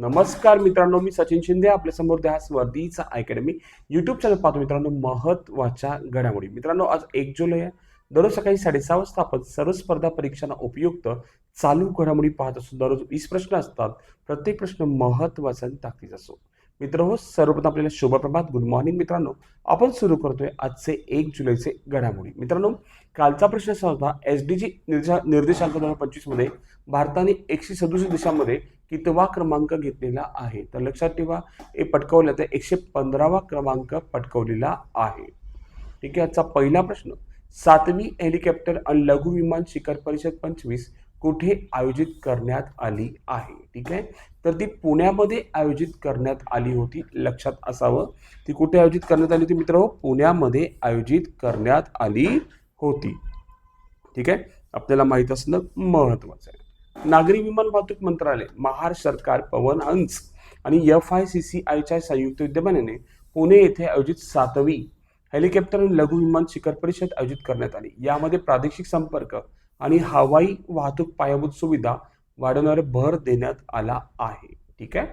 नमस्कार मित्रांनो मी सचिन शिंदे आपल्यासमोर द्या वर्दीचा अकॅडमी. युट्यूब चॅनल पाहतो मित्रांनो महत्त्वाच्या घडामोडी. मित्रांनो आज एक जुलै आहे. दररोज सकाळी साडेसहा वाजता आपण सर्व स्पर्धा परीक्षांना उपयुक्त चालू घडामोडी पाहत असतो. दररोज वीस प्रश्न असतात. प्रत्येक प्रश्न महत्त्वाचा आणि ताकदीचा असो मित्र हो सर्वप्रथम आपल्याला शुभप्रभात गुड मॉर्निंग मित्रांनो. आपण सुरू करतोय आजचे एक जुलैचे घडामोडी. मित्रांनो कालचा प्रश्न असा होता एस डी जी निर्देशांक दोन हजार पंचवीसमध्ये भारताने एकशे सदुसष्ट देशांमध्ये कितवा क्रमांक घेतलेला आहे. तर लक्षात ठेवा हे पटकवलं तर एकशे पंधरावा क्रमांक पटकवलेला आहे. ठीक आहे आजचा पहिला प्रश्न. सातवी हेलिकॉप्टर आणि लघु विमान शिखर परिषद पंचवीस कुठे आयोजित करण्यात आली आहे? ठीक आहे? तर ती पुण्यामध्ये आयोजित करण्यात आली होती. लक्षात असावं ती कुठे आयोजित करण्यात आली होती मित्र पुण्यामध्ये आयोजित करण्यात आली होती. ठीक आहे? आपल्याला माहीत असणं महत्त्वाचं आहे. नागरी विमान वाहतूक मंत्रालय महाराष्ट्र सरकार पवन हंस आणि एफ आय सी सी आयच्या संयुक्त विद्यमानाने पुणे येथे आयोजित सातवी हेलिकॉप्टर आणि लघु विमान शिखर परिषद आयोजित करण्यात आली. यामध्ये प्रादेशिक संपर्क आणि हवाई वाहतूक पायाभूत सुविधा वाढवण्यावर भर देण्यात आला आहे. ठीक आहे?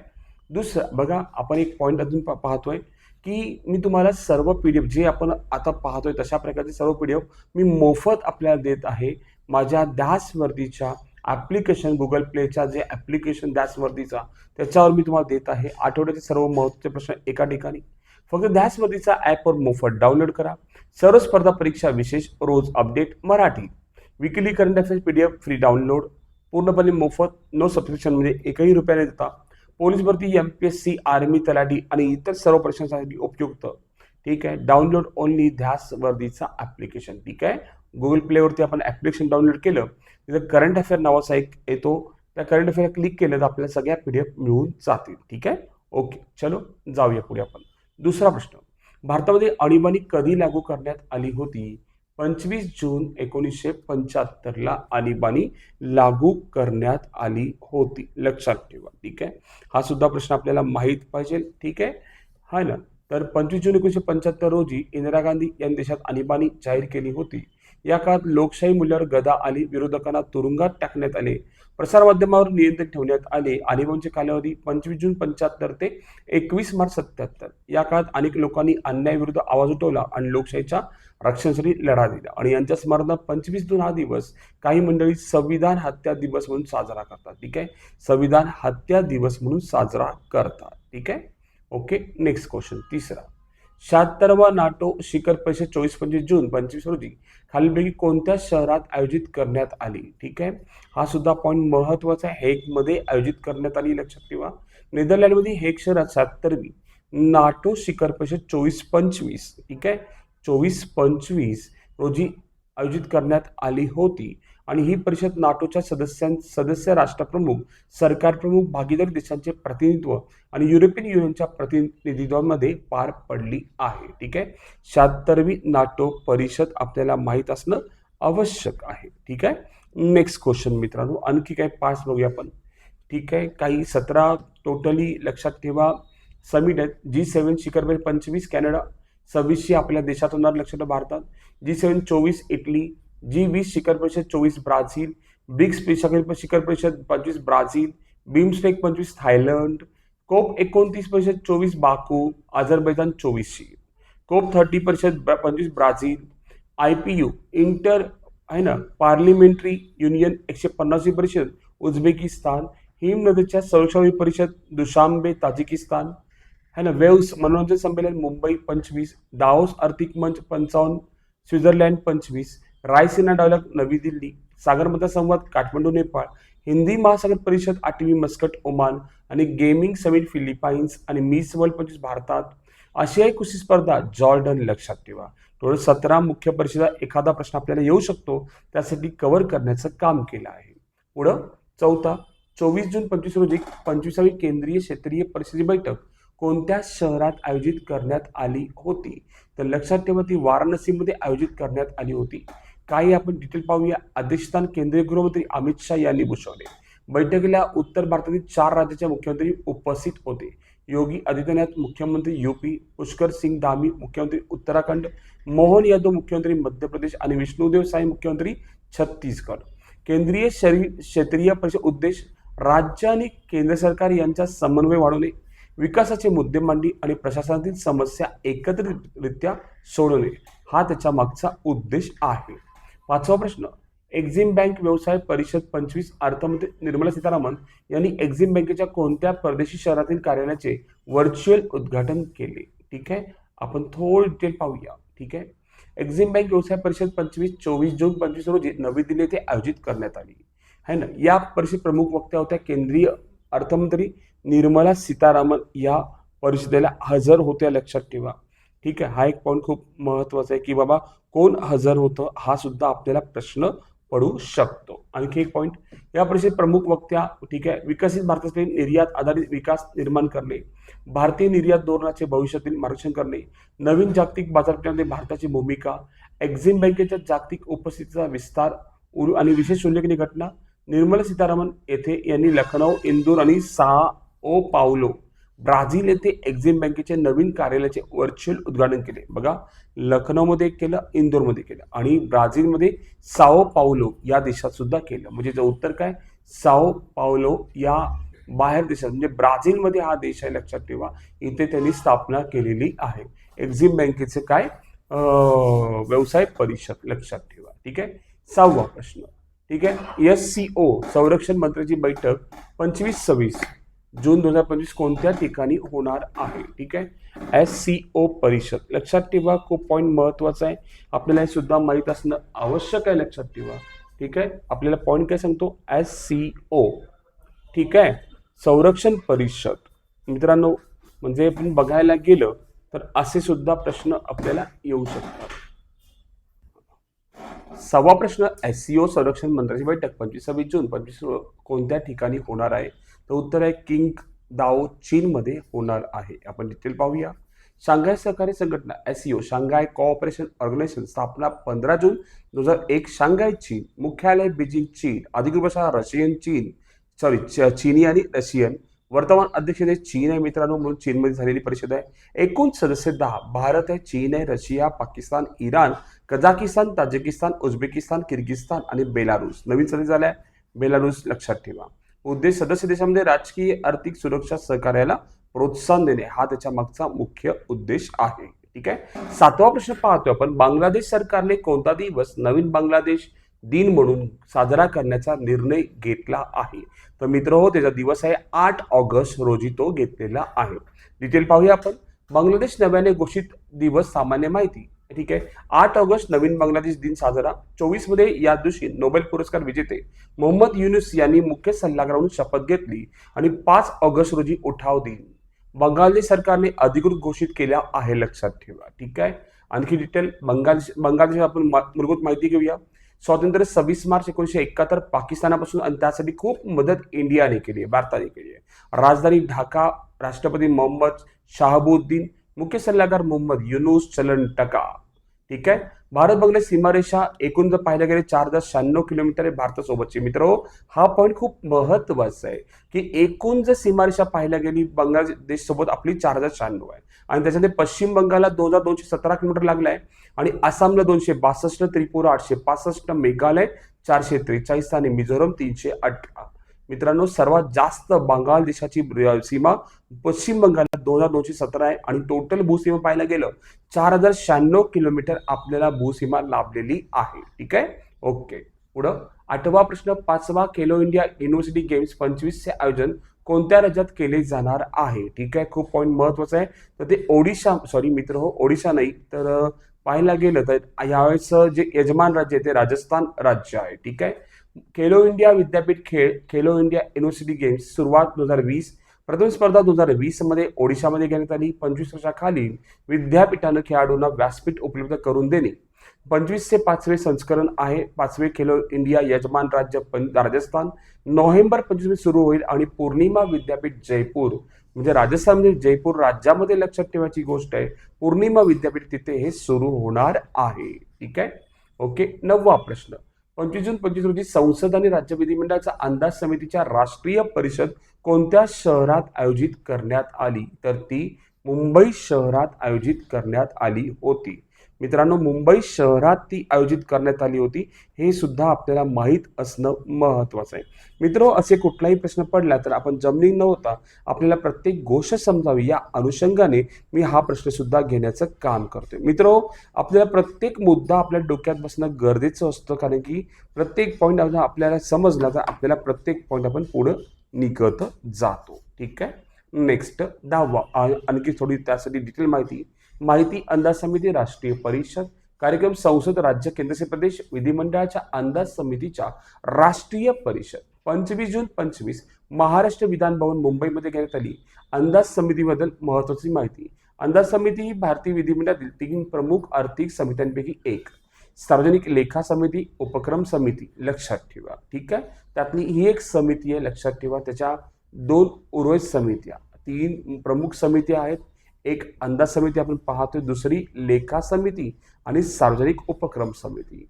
दुसरं बघा आपण एक पॉईंट अजून पा- पाहतोय की मी तुम्हाला सर्व पी डी एफ जे आपण आता पाहतोय तशा प्रकारचे सर्व पी डी एफ मी मोफत आपल्याला देत आहे. माझ्या ध्यासवर्दीच्या ॲप्लिकेशन गुगल प्लेच्या जे ॲप्लिकेशन ध्यासवर्दीचा त्याच्यावर मी तुम्हाला देत आहे आठवड्याचे सर्व महत्त्वाचे प्रश्न एका ठिकाणी. फक्त ध्यासवर्दीचा ॲपवर मोफत डाउनलोड करा. सर्व स्पर्धा परीक्षा विशेष रोज update Marathi. Weekly current affairs P D F free download पूर्णपणे मोफत नो सबस्क्रिप्शनमध्ये म्हणजे एकही रुपयाने देता. पोलीस भरती M P S C army तलाठी आणि इतर सर्व परीक्षांसाठी उपयुक्त. ठीक आहे? डाउनलोड ओनली ध्यास वर्दीचा ॲप्लिकेशन ठीक आहे? गुगल प्लेवरती आपण ॲप्लिकेशन डाउनलोड केलं तिथं करंट अफेअर नावाचा एक येतो. त्या करंट अफेअर क्लिक केलं तर आपल्याला सगळ्या पी डी एफ मिळून जातील. ठीक आहे? ओके चलो जाऊया पुढे आपण. दुसरा प्रश्न. भारतामध्ये आणीबाणी कधी लागू करण्यात आली होती? पंचवीस जून एकोणीसशे पंच्याहत्तरला आणीबाणी लागू करण्यात आली होती. लक्षात ठेवा. ठीक आहे? हा सुद्धा प्रश्न आपल्याला माहीत पाहिजे. ठीक आहे? हा ना? तर पंचवीस जून एकोणीसशे पंच्याहत्तर रोजी इंदिरा गांधी यांनी देशात आणीबाणी जाहीर केली होती. या काळात लोकशाही मूल्यावर गदा आली विरोधकांना तुरुंगात टाकण्यात आले. प्रसारमाध्यमावर नियंत्रण ठेवण्यात आले. आणीबाणीचे कालावधी पंचवीस जून पंच्याहत्तर ते एकवीस मार्च सत्याहत्तर. या काळात अनेक लोकांनी अन्यायाविरुद्ध आवाज उठवला आणि लोकशाहीच्या रक्षणासाठी लढा दिला. आणि यांच्या स्मरणात पंचवीस जून हा दिवस काही मंडळी संविधान हत्या दिवस म्हणून साजरा करतात. ठीक आहे? संविधान हत्या दिवस म्हणून साजरा करतात. ठीक आहे? ओके नेक्स्ट क्वेश्चन तिसरा. शहात्तरवा नाटो शिखर परिषद चोवीस पंचवीस जून पंचवीस रोजी खालीलपैकी कोणत्या शहरात आयोजित करण्यात आली? ठीक आहे. हा सुद्धा पॉईंट महत्त्वाचा आहे. हेगमध्ये आयोजित करण्यात आली लक्षात ठेवा. नेदरलँडमध्ये हेग शहरात शहात्तरवी नाटो शिखर परिषद चोवीस पंचवीस ठीक आहे. चोवीस पंचवीस रोजी आयोजित करण्यात आली होती. आणि ही परिषद नाटोच्या सदस्यां सदस्य राष्ट्रप्रमुख सरकार प्रमुख देशांचे प्रतिनिधित्व आणि युरोपियन युनियनच्या प्रतिनिधित्वामध्ये पार पडली आहे. ठीक आहे? शहात्तरवी नाटो परिषद आपल्याला माहीत असणं आवश्यक आहे. ठीक आहे? नेक्स्ट क्वेश्चन मित्रांनो. आणखी काही पाच बघूया आपण. ठीक आहे? काही सतरा टोटली लक्षात ठेवा. समिट आहेत. जी सेवन शिखर पंचवीस कॅनडा सव्वीसशे आपल्या देशात होणार लक्षात भारतात. जी सेवन चोवीस इटली जी वीस शिखर परिषद चोवीस ब्राझील ब्रिक्स शिखर शिखर परिषद पंचवीस ब्राझील बिमस्टेक पंचवीस थायलंड कोप एकोणतीस परिषद चोवीस बाकू अझरबैजान चोवीसशी कोप थर्टी परिषद ब- पंचवीस Brazil I P U inter आहे ना पार्लिमेंटरी युनियन एकशे पन्नासवी परिषद उझबेकिस्तान हिम नदीच्या परिषद दुशांबे ताजिकिस्तान है ना वेव्स मनोरंजन संमेलन मुंबई पंचवीस दाओस आर्थिक मंच पंचावन्न स्वित्झर्लंड पंचवीस रायसीना डायलॉग नवी दिल्ली सागरमता संवाद काठमांडू नेपाळ हिंदी महासागर परिषद आठवी मस्कट ओमान आणि गेमिंग समिट फिलिपाईन्स आणि मिस वर्ल्ड पंचवीस भारतात. आशियाई कुस्ती स्पर्धा जॉर्डन लक्षात ठेवा. टोटल सतरा मुख्य परिषदा एखादा प्रश्न आपल्याला येऊ शकतो त्यासाठी कव्हर करण्याचं काम केलं आहे. पुढं चौथा चोवीस जून पंचवीस रोजी पंचवीसावी केंद्रीय क्षेत्रीय परिषदेची बैठक कोणत्या शहरात आयोजित करण्यात आली होती? तर लक्षात ठेवा ती वाराणसीमध्ये आयोजित करण्यात आली होती. काही आपण डिटेल पाहूया. अध्यक्षस्थान केंद्रीय गृहमंत्री अमित शाह यांनी भूषवले. बैठकीला उत्तर भारतातील चार राज्याचे मुख्यमंत्री उपस्थित होते. योगी आदित्यनाथ मुख्यमंत्री यूपी पुष्कर सिंग धामी मुख्यमंत्री उत्तराखंड मोहन यादव मुख्यमंत्री मध्य प्रदेश आणि विष्णुदेव साई मुख्यमंत्री छत्तीसगड. केंद्रीय शरी क्षेत्रीय परिषद उद्देश राज्य आणि केंद्र सरकार यांचा समन्वय वाढवणे विकासाचे मुद्दे मांडी आणि प्रशासनातील समस्या एकत्रितरित्या सोडवणे हा त्याच्या मागचा उद्देश आहे. पाचवा प्रश्न. एक्झिम बँक व्यवसाय परिषद पंचवीस अर्थमंत्री निर्मला सीतारामन यांनी एक्झिम बँकेच्या कोणत्या परदेशी शहरातील कार्यालयाचे व्हर्च्युअल उद्घाटन केले? ठीक आहे? आपण थोडं डिटेल पाहूया. ठीक आहे? एक्झिम बँक व्यवसाय परिषद पंचवीस चोवीस जून पंचवीस रोजी नवी दिल्ली येथे आयोजित करण्यात आली. है ना? या परिषद प्रमुख वक्त्या होत्या केंद्रीय अर्थमंत्री निर्मला सीतारामन. या परिषदेला हजर होत्या लक्षात ठेवा. ठीक आहे. हा एक पॉईंट खूप महत्त्वाचा आहे की बाबा कोण हजर होतं हा सुद्धा आपल्याला प्रश्न पडू शकतो. आणखी एक पॉईंट या परिषदेत प्रमुख वक्त्या ठीक आहे विकसित भारतासाठी निर्यात आधारित विकास निर्माण करणे भारतीय निर्यात धोरणाचे भविष्यातील मार्गदर्शन करणे नवीन जागतिक बाजारपेठांमध्ये भारताची भूमिका एक्झिम बँकेच्या जागतिक उपस्थितीचा विस्तार आणि विशेष उल्लेखनीय घटना निर्मला सीतारामन येथे यांनी लखनौ इंदूर आणि सा ओ पावलो ब्राझील येथे एक्झिम बँकेचे नवीन कार्यालयाचे व्हर्च्युअल उद्घाटन केले. बघा लखनौमध्ये केलं इंदोरमध्ये केलं आणि ब्राझीलमध्ये साओ पावलो या देशात सुद्धा केलं. म्हणजे जे उत्तर काय? साओ पावलो या बाहेर देशात म्हणजे ब्राझीलमध्ये हा देश आहे लक्षात ठेवा. इथे त्यांनी स्थापना केलेली आहे. एक्झिम बँकेचे काय? व्यवसाय परिषद लक्षात ठेवा. ठीक आहे? सहावा प्रश्न. ठीक आहे? एस सी ओ संरक्षण मंत्र्याची बैठक पंचवीस सव्वीस. जून दोन हजार पंचवीस कोणत्या ठिकाणी होणार आहे? ठीक आहे? एस सी ओ परिषद. लक्षात ठेवा खूप पॉईंट महत्त्वाचा आहे. आपल्याला हे सुद्धा माहीत असणं आवश्यक आहे लक्षात ठेवा. ठीक आहे? आपल्याला पॉईंट काय सांगतो? एस सी ओ ठीक आहे? संरक्षण परिषद. मित्रांनो म्हणजे आपण बघायला गेलं तर असे सुद्धा प्रश्न आपल्याला येऊ शकतात. सहावा प्रश्न एस सी ओ संरक्षण मंत्र्याची बैठक पंचवीस सव्वीस जून पंचवीस कोणत्या ठिकाणी होणार आहे? तर उत्तर आहे किंग दाओ चीनमध्ये होणार आहे. आपण डिटेल पाहूया. शांघाय सहकारी संघटना S O Shanghai cooperation organisation स्थापना पंधरा जून दोन हजार एक शांघाय चीन मुख्यालय बीजिंग चीन अधिकृत भाषा रशियन चीन सॉरी चीनी आणि रशियन. वर्तमान अध्यक्ष हे चीन आहे मित्रांनो म्हणून चीनमध्ये झालेली परिषद आहे. एकूण सदस्य दहा भारत आहे चीन आहे Russia Pakistan Iran Kazakhstan Tajikistan Uzbekistan Kyrgyzstan आणि बेलारूस. नवीन सदस्य आहे बेलारूस लक्षात ठेवा. उद्देश सदस्य देशामध्ये राजकीय आर्थिक सुरक्षा सहकार्याला प्रोत्साहन देणे हा त्याच्या मागचा मुख्य उद्देश आहे. ठीक आहे? सातवा प्रश्न पाहतो आपण. बांगलादेश सरकारने कोणता दिवस नवीन बांगलादेश दिन म्हणून साजरा करण्याचा निर्णय घेतला आहे? तर मित्र हो त्याचा दिवस आहे आठ ऑगस्ट रोजी तो घेतलेला आहे. डिटेल पाहूया आपण. बांगलादेश नव्याने घोषित दिवस सामान्य माहिती. ठीक आहे. आठ ऑगस्ट नवीन बांगलादेश दिन साजरा. चोवीसमध्ये या दिवशी नोबेल पुरस्कार विजेते मोहम्मद युनुस यांनी मुख्य सल्लागार म्हणून शपथ घेतली आणि पाच ऑगस्ट रोजी उठाव दिन. बंगालदेश सरकारने अधिकृत घोषित केल्या आहे लक्षात ठेवा. ठीक आहे? आणखी डिटेल बांगलादेश बंगालदेश आपण मूलभूत माहिती घेऊया. स्वातंत्र्य सव्वीस मार्च एकोणीशे एकाहत्तर पाकिस्तानापासून आणि त्यासाठी खूप मदत इंडियाने केली आहे भारताने केली आहे. राजधानी ढाका राष्ट्रपती मोहम्मद शाहबुद्दीन मुख्य सल्लागार मोहम्मद युनुस चलन टका. ठीक आहे? भारत बांगलादेश सीमारेषा एकूण जर पाहिलं गेले चार हजार शहाण्णव किलोमीटर आहे भारतासोबतची. मित्र हो हा पॉईंट खूप महत्त्वाचा आहे की एकूण जर सीमारेषा पाहिल्या गेली बांगलादेश सोबत आपली चार हजार शहाण्णव आहे. आणि त्याच्यामध्ये पश्चिम बंगालला दोन हजार दोनशे सतरा किलोमीटर लागला आहे आणि आसामला दोनशे बासष्ट त्रिपुरा आठशे पासष्ट मेघालय चारशे त्रेचाळीस आणि मिझोरम तीनशे अठरा. मित्रांनो सर्वात जास्त बंगाल देशाची सीमा पश्चिम बंगालला दोन हजार दोनशे सतरा आहे आणि टोटल भूसीमा पाहायला गेलं चार हजार शहाण्णव किलोमीटर आपल्याला भूसीमा लाभलेली आहे. ठीक आहे? ओके. पुढं आठवा प्रश्न पाचवा खेलो इंडिया युनिव्हर्सिटी गेम्स पंचवीसचे आयोजन कोणत्या राज्यात केले जाणार आहे? ठीक आहे? खूप पॉईंट महत्वाचं आहे. तर ते ओडिशा सॉरी मित्र हो ओडिशा नाही तर पाहायला गेलं तर यावेळेस जे यजमान राज्य आहे ते राजस्थान राज्य आहे ठीक आहे? खेलो इंडिया विद्यापीठ खेळ खेलो इंडिया युनिव्हर्सिटी गेम्स सुरुवात दोन हजार वीस प्रथम स्पर्धा दोन हजार वीसमध्ये ओडिशामध्ये घेण्यात आली. पंचवीस वर्षाखाली विद्यापीठानं खेळाडूंना व्यासपीठ उपलब्ध करून देणे. पंचवीसचे पाचवे संस्करण आहे. पाचवे खेलो इंडिया यजमान राज्य राजस्थान. नोव्हेंबर पंचवीस सुरू होईल आणि पौर्णिमा विद्यापीठ जयपूर. म्हणजे राजस्थान म्हणजे जयपूर राज्यामध्ये लक्षात ठेवायची गोष्ट आहे. पौर्णिमा विद्यापीठ तिथे हे सुरू होणार आहे. ठीक आहे? ओके नववा प्रश्न. पंचवीस जून पंचवीस रोजी संसद आणि राज्य विधिमंडळाचा अंदाज समितीच्या राष्ट्रीय परिषद कोणत्या शहरात आयोजित करण्यात आली? तर ती मुंबई शहरात आयोजित करण्यात आली होती. मित्रांनो मुंबई शहरात ती आयोजित करण्यात आली होती. हे सुद्धा आपल्याला माहीत असणं महत्त्वाचं आहे. मित्र असे कुठलाही प्रश्न पडला तर आपण जमलिंग न होता आपल्याला प्रत्येक गोष्ट समजावी. या अनुषंगाने मी हा प्रश्न सुद्धा घेण्याचं काम करतोय. मित्र आपल्याला प्रत्येक मुद्दा आपल्या डोक्यात बसणं गरजेचं असतं. कारण की प्रत्येक पॉईंट आपल्याला समजला तर आपल्याला प्रत्येक पॉईंट आपण पुढं निघत जातो. ठीक आहे? नेक्स्ट दहावा. आणखी थोडी त्यासाठी डिटेल माहिती माहिती अंदाज समिती राष्ट्रीय परिषद कार्यक्रम संसद राज्य केंद्रशासित प्रदेश विधिमंडळाच्या अंदाज समितीच्या राष्ट्रीय परिषद. पंचवीस जून पंचवीस महाराष्ट्र विधान भवन मुंबईमध्ये घेण्यात आली. अंदाज समितीबद्दल महत्वाची माहिती. अंदाज समिती ही भारतीय विधिमंडळातील तीन प्रमुख आर्थिक समित्यांपैकी एक. सार्वजनिक लेखा समिती उपक्रम समिती लक्षात ठेवा. ठीक आहे? त्यातली ही एक समिती आहे लक्षात ठेवा. त्याच्या दोन उर्वरित समित्या. तीन प्रमुख समिती आहेत. एक अंदाज समिती आपण पाहतोय दुसरी लेखा समिती आणि सार्वजनिक उपक्रम समिती.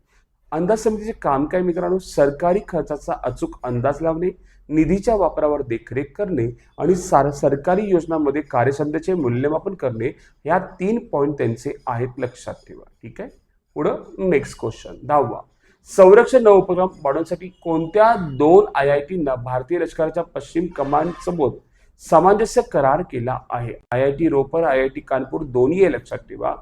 अंदाज समितीचे काम काय मित्रांनो? सरकारी खर्चाचा अचूक अंदाज लावणे निधीच्या वापरावर देखरेख करणे आणि सार सरकारी योजनांमध्ये कार्यक्षमतेचे मूल्यमापन करणे या तीन पॉईंट त्यांचे आहेत लक्षात ठेवा. ठीक आहे? पुढं नेक्स्ट क्वेश्चन दहावा. संरक्षण नवोपक्रम वाढवण्यासाठी कोणत्या दोन आय आय टींना भारतीय लष्कराच्या पश्चिम कमांड समोर सामंजस्य करार केला आहे. I I T Ropar I I T Kanpur दोन्ही हे लक्षात ठेवा.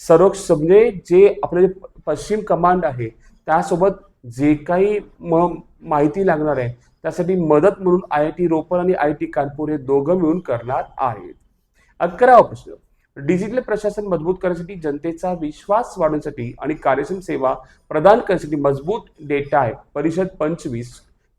सर्वक्ष म्हणजे जे आपले जे पश्चिम कमांड आहे त्यासोबत जे काही म माहिती लागणार आहे त्यासाठी मदत म्हणून आय आय टी रोपर आणि आय आय टी कानपूर हे दोघं मिळून करणार आहेत. अकरावा प्रश्न. डिजिटल प्रशासन मजबूत करण्यासाठी जनतेचा विश्वास वाढवण्यासाठी आणि कार्यक्षम सेवा प्रदान करण्यासाठी मजबूत डेटा आहे. परिषद पंचवीस.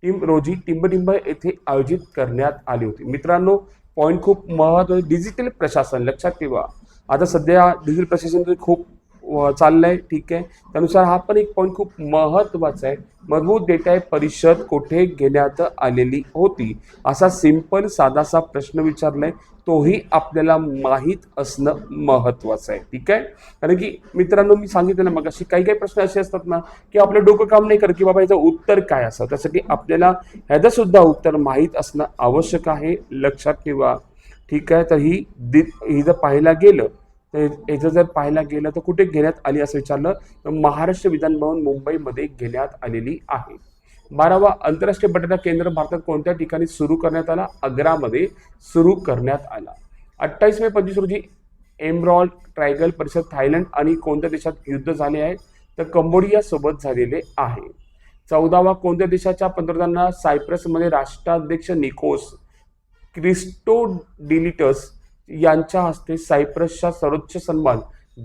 टीम रोजी टिंबटिंब येथे आयोजित करण्यात आली होती. मित्रांनो पॉईंट खूप महत्त्वाचे डिजिटल प्रशासन लक्षात ठेवा. आता सध्या डिजिटल प्रशासन खूप अ, चाललंय ठीक आहे. त्यानुसार हा पण एक पॉईंट खूप महत्त्वाचा आहे. मजबूत डेटा आहे परिषद कुठे घेण्यात आलेली होती? असा सिंपल साधासा प्रश्न विचारलाय. तोही आपल्याला माहीत असणं महत्वाचं आहे ठीक आहे? कारण की मित्रांनो मी सांगितलं मग अशी काही काही प्रश्न असे असतात ना की आपलं डोकं काम नाही करत की बाबा याचं उत्तर काय असं? त्यासाठी आपल्याला ह्याचं सुद्धा उत्तर माहीत असणं आवश्यक आहे लक्षात ठेवा. ठीक आहे तर ही दि ही जर पाहायला गेलं तर याचं जर पाहायला गेलं तर कुठे घेण्यात आली असं विचारलं तर महाराष्ट्र विधानभवन मुंबईमध्ये घेण्यात आलेली आहे. बारावा आंतरराष्ट्रीय बटाटा केंद्र भारतात कोणत्या ठिकाणी सुरू करण्यात आला? आग्रामध्ये सुरू करण्यात आला. अठ्ठावीस मे पंचवीस रोजी एमरॉल ट्रायगल परिषद थायलंड आणि कोणत्या देशात युद्ध झाले आहे? तर कंबोडिया सोबत झालेले आहे. चौदावा कोणत्या देशाच्या पंतप्रधानांना सायप्रसमध्ये राष्ट्राध्यक्ष निकोस क्रिस्टोडिलिटस यांच्या हस्ते सायप्रसचा सर्वोच्च सन्मान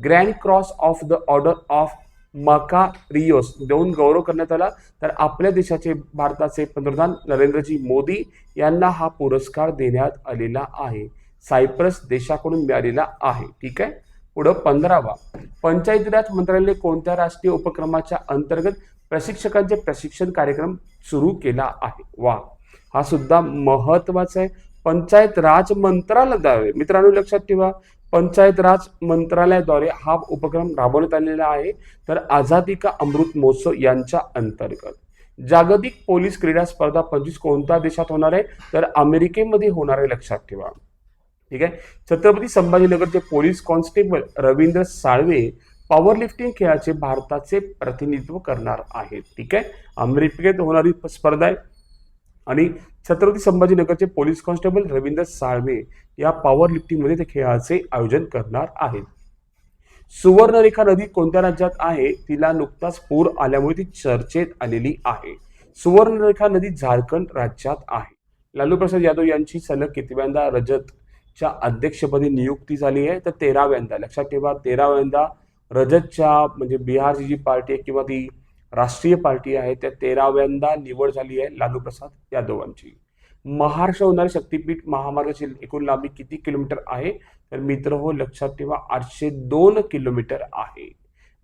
grand cross of the order of Makarios देऊन गौरव करण्यात आला. तर आपल्या देशाचे भारताचे पंतप्रधान नरेंद्रजी मोदी यांना हा पुरस्कार देण्यात आलेला आहे. सायप्रस देशाकडून मिळालेला आहे. ठीक आहे? पुढं पंधरावा. पंचायती राज मंत्रालय कोणत्या राष्ट्रीय उपक्रमाच्या अंतर्गत प्रशिक्षकांचे प्रशिक्षण कार्यक्रम सुरू केला आहे? वा. हा सुद्धा महत्त्वाचा आहे. पंचायत राज मंत्रालयाद्वारे मित्रांनो लक्षात ठेवा पंचायत राज मंत्रालयाद्वारे हा उपक्रम राबवण्यात आलेला आहे. तर आझादी का अमृत महोत्सव यांच्या अंतर्गत. जागतिक पोलीस क्रीडा स्पर्धा पंचवीस कोणत्या देशात होणार आहे? तर अमेरिकेमध्ये होणार आहे लक्षात ठेवा. ठीक आहे? Chhatrapati संभाजीनगरचे police constable Ravindra Salve power lifting खेळाचे भारताचे प्रतिनिधित्व करणार आहेत. ठीक आहे? अमेरिकेत होणारी स्पर्धा आहे. आणि छत्रपती संभाजीनगरचे पोलीस कॉन्स्टेबल रवींद्र साळवे या पॉवर लिफ्टिंगमध्ये ते खेळाचे आयोजन करणार आहेत. सुवर्णरेखा नदी कोणत्या राज्यात आहे? तिला नुकताच पूर आल्यामुळे ती चर्चेत आलेली आहे. सुवर्णरेखा नदी झारखंड राज्यात आहे. लालू प्रसाद यादव यांची सलग कितव्यांदा रजतच्या अध्यक्षपदी नियुक्ती झाली आहे? तर तेराव्यांदा. लक्षात ठेवा तेराव्यांदा रजतच्या म्हणजे बिहारची जी पार्टी आहे किंवा ती राष्ट्रीय पार्टी आहे त्या तेराव्यांदा निवड झाली आहे लालू प्रसाद यादवांची. महाराष्ट्र होणारे शक्तीपीठ महामार्गाची एकूण लांबी किती किलोमीटर आहे? तर मित्र हो लक्षात ठेवा आठशे दोन किलोमीटर आहे.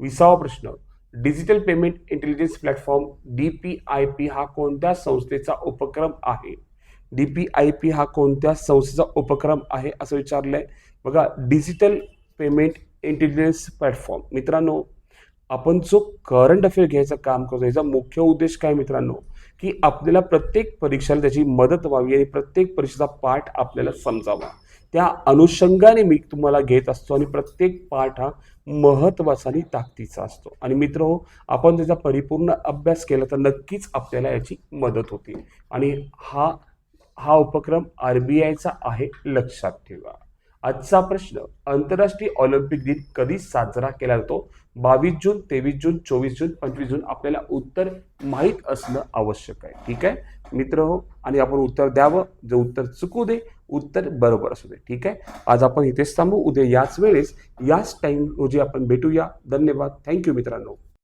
विसावा प्रश्न digital payment intelligence platform D P I P हा कोणत्या संस्थेचा उपक्रम आहे? डी पी आय पी हा कोणत्या संस्थेचा उपक्रम आहे असं विचारलंय. बघा डिजिटल पेमेंट इंटेलिजन्स प्लॅटफॉर्म मित्रांनो आपण जो करंट अफेअर घ्यायचं काम करतो याचा मुख्य उद्देश काय मित्रांनो? की आपल्याला प्रत्येक परीक्षेला त्याची मदत व्हावी आणि प्रत्येक परीक्षेचा पाठ आपल्याला समजावा. त्या अनुषंगाने मी तुम्हाला घेत असतो आणि प्रत्येक पाठ हा महत्त्वाचा आणि ताकदीचा असतो. आणि मित्र हो आपण त्याचा परिपूर्ण अभ्यास केला तर नक्कीच आपल्याला याची मदत होते. आणि हा हा उपक्रम आर बी आयचा आहे लक्षात ठेवा. आजचा प्रश्न आंतरराष्ट्रीय ऑलिम्पिक दिन कधी साजरा केला जातो? बावीस जून तेवीस जून चोवीस जून पंचवीस जून आपल्याला उत्तर माहीत असणं आवश्यक आहे. ठीक आहे? मित्र हो आणि आपण उत्तर द्यावं. जे उत्तर चुकू दे उत्तर बरोबर असू दे. ठीक आहे? आज आपण इथेच थांबू. उद्या याच वेळेस याच टाईम रोजी आपण भेटूया. धन्यवाद. थँक्यू मित्रांनो.